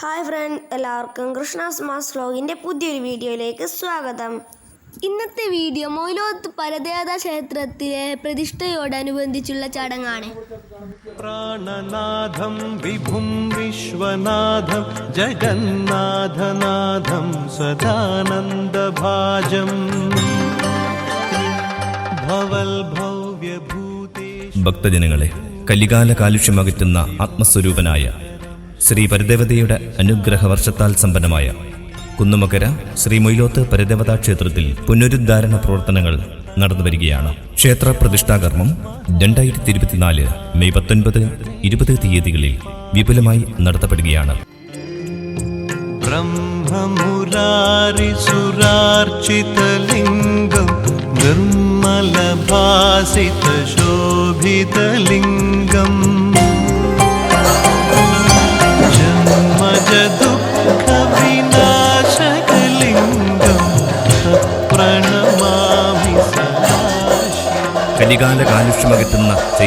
Hi front എല്ലാവർക്കും Krishna's mass വ്ലോഗിന്റെ പുതിയൊരു വീഡിയോയിലേക്ക് സ്വാഗതം. ഇന്നത്തെ വീഡിയോ മൊയിലോത്ത് പരദേവത ക്ഷേത്രത്തിലെ പ്രതിഷ്ഠയോടനുബന്ധിച്ചുള്ള ചടങ്ങാണ്. പ്രാണനാഥം വിഭും വിശ്വനാഥം ജഗന്നാഥനാഥം സദാനന്ദഭാജം. ഭക്തജനങ്ങളെ കലികാല കാലുഷ്യമകറ്റുന്ന ആത്മസ്വരൂപനായ ശ്രീ പരിദേവതയുടെ അനുഗ്രഹ വർഷത്താൽ സമ്പന്നമായ കുന്നുമകര ശ്രീ മൊയ്ലോത്ത് പരിദേവതാ ക്ഷേത്രത്തിൽ പുനരുദ്ധാരണ പ്രവർത്തനങ്ങൾ നടന്നു വരികയാണ്. ക്ഷേത്ര പ്രതിഷ്ഠാകർമ്മം രണ്ടായിരത്തി ഇരുപത്തിനാല് മെയ് പത്തൊൻപത് ഇരുപത് തീയതികളിൽ വിപുലമായി നടത്തപ്പെടുകയാണ്. നിർമ്മല ഭാസിത ശോഭിതലിംഗം കലികാല കാലുഷ്യമകറ്റുന്ന ചൈ